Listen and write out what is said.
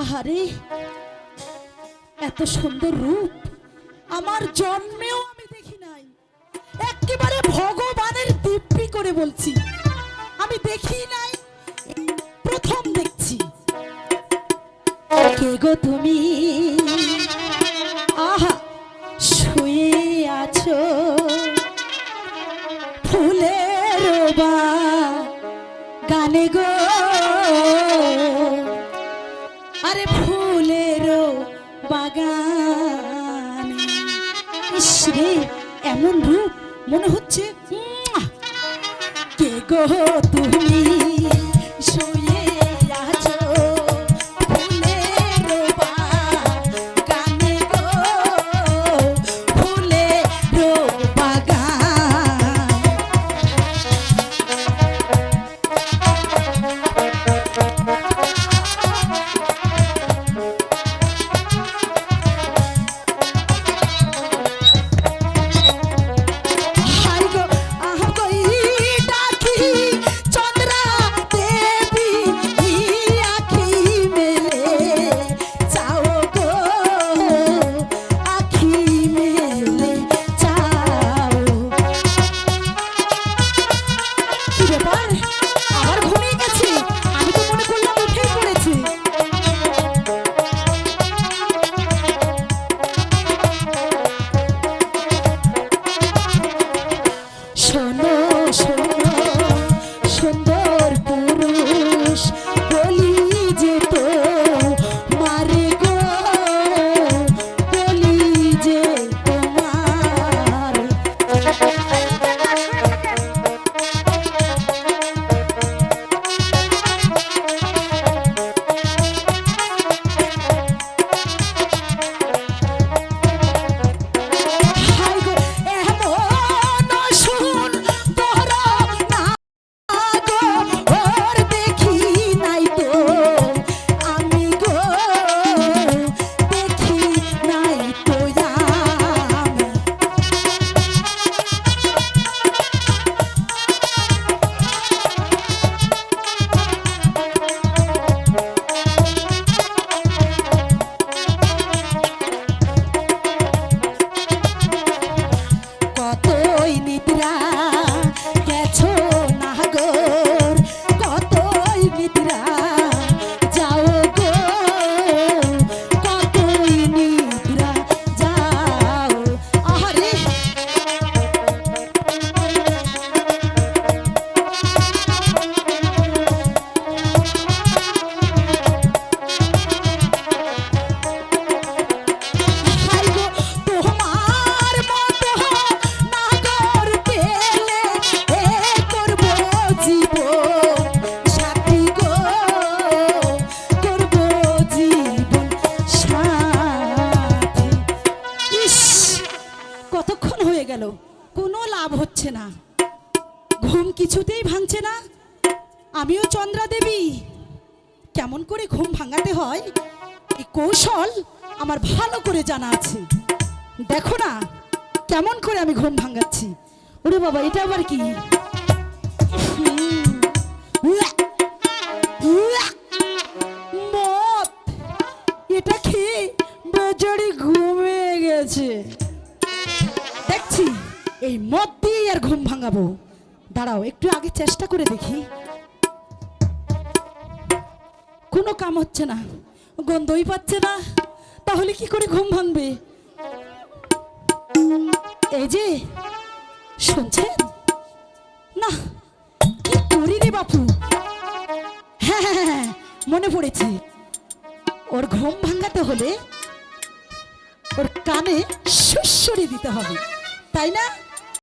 আহারে, এত সুন্দর রূপ। আমার জন্মেও আমি দেখি নাই। একেবারে ভগবানের দিব্যি করে বলছি। আমি দেখি নাই, প্রথম দেখছি। কে গো তুমি? আহা, শুয়ে আছো। ফুলের বা গানে গো। আরে ফুলেরও বাগান। রে এমন রূপ মনে হচ্ছে। কে গো তুমি? Petra. গেল। কোনো লাভ হচ্ছে না। ঘুম কিছুতেই ভাঙছে না। আমিও চন্দ্রা দেবী। কেমন করে ঘুম ভাঙাতে হয়? এই কৌশল আমার ভালো করে জানা আছে। দেখো না, কেমন করে আমি ঘুম ভাঙাচ্ছি। ওরে বাবা, এটা আবার কি? হুম। দেখছি এই মদ দিয়ে আর ঘুম ভাঙাবো। দাঁড়াও একটু আগে চেষ্টা করে দেখি। কোনো কাম হচ্ছে না গন্ধই পাচ্ছে না তাহলে কি করে ঘুম ভাঙবে? এই যে শুনছেন? না কি করি রে বাপু। হ্যাঁ হ্যাঁ, হ্যাঁ, মনে পড়েছে। ওর ঘুম ভাঙাতে হলে ওর কানে সুসরি দিতে হবে। তাই না?